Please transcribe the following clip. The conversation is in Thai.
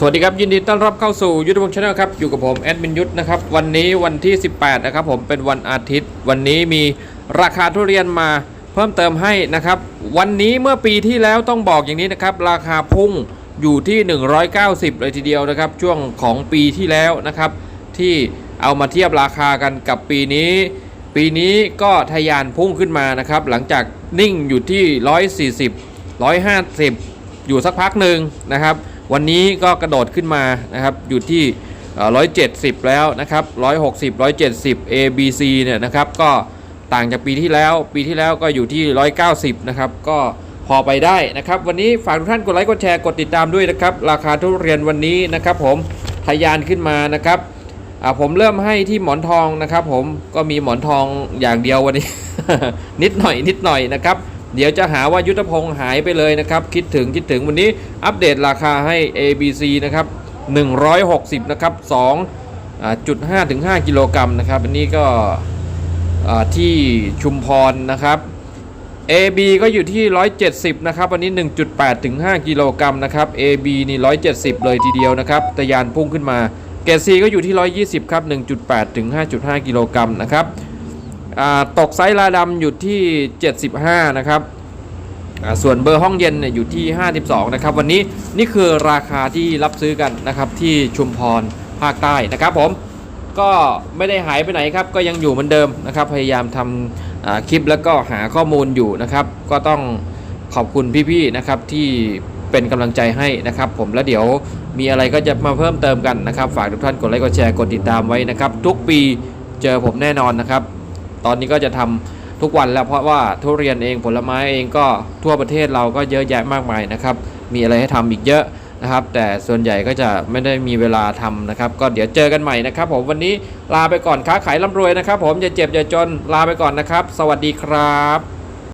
สวัสดีครับยินดีต้อนรับเข้าสู่ยุทธพงศ์ชาแนลครับอยู่กับผมแอดมินยุทธนะครับวันนี้วันที่ 18 นะครับผมเป็นวันอาทิตย์ วันนี้มีราคาทุเรียนมาเพิ่มเติมให้นะครับ วันนี้เมื่อปีที่แล้วต้องบอกอย่างนี้นะครับ ราคาพุ่งอยู่ที่ 190 เลยทีเดียวนะครับ ช่วงของปีที่แล้วนะครับ ที่เอามาเทียบราคากันกับปีนี้ ปีนี้ก็ทะยานพุ่งขึ้นมานะครับ หลังจากนิ่งอยู่ที่ 140 150 อยู่สักพักหนึ่งนะครับ วันนี้ก็กระโดดขึ้นมานะครับอยู่ที่ 170 แล้วนะครับ 160 170 A B C เนี่ยนะครับก็ต่างจากปีที่แล้ว ปีที่แล้วก็อยู่ที่ 190 นะครับ ก็พอไปได้นะครับ วันนี้ฝากทุกท่านกดไลค์กดแชร์กดติดตามด้วยนะครับ ราคาทุเรียนวันนี้นะครับ ผมทะยานขึ้นมานะครับผมเริ่มให้ที่หมอนทองนะครับ ผมก็มีหมอนทองอย่างเดียววันนี้ นิดหน่อยนิดหน่อยนะครับ เดี๋ยวจะหาว่ายุทธพงศ์หายไปเลยนะครับ คิดถึงคิดถึงวันนี้อัปเดตราคาให้ A B C นะครับ 160 นะครับ2อ่าจุด5ถึง 5 กิโลกรัมนะครับอันนี้ก็ที่ชุมพรนะครับ AB ก็อยู่ที่ 170 นะครับวันนี้ 1.8 ถึง 5 กิโลกรัมนะครับ AB นี่ 170 เลยทีเดียวนะครับตะยานพุ่งขึ้นมาเกรด C ก็อยู่ที่ 120 ครับ 1.8 ถึง 5.5 กิโลกรัมนะครับ ตกไซส์ลาดำอยู่ที่ 75 นะครับส่วนเบอร์ห้องเย็นเนี่ยอยู่ที่ 52 นะครับ วันนี้นี่คือราคาที่รับซื้อกันนะครับที่ชุมพรภาคใต้นะครับผมก็ไม่ได้หายไปไหนครับก็ยังอยู่เหมือนเดิมนะครับ พยายามทำคลิปแล้วก็หาข้อมูลอยู่นะครับ ก็ต้องขอบคุณพี่ๆนะครับที่เป็นกำลังใจให้นะครับ ผมแล้วเดี๋ยวมีอะไรก็จะมาเพิ่มเติมกันนะครับ ฝากทุกท่านกดไลค์กดแชร์กดติดตามไว้นะครับ ทุกปีเจอผมแน่นอนนะครับ ตอนนี้ก็จะทำทุกวันแล้วเพราะว่าทุเรียนเองผลไม้เองก็ทั่วประเทศเราก็เยอะแยะมากมายนะครับ มีอะไรให้ทำอีกเยอะนะครับ แต่ส่วนใหญ่ก็จะไม่ได้มีเวลาทำนะครับ ก็เดี๋ยวเจอกันใหม่นะครับ ผมวันนี้ลาไปก่อนค้าขายร่ำรวยนะครับ ผมอย่าเจ็บอย่าจนลาไปก่อนนะครับ สวัสดีครับ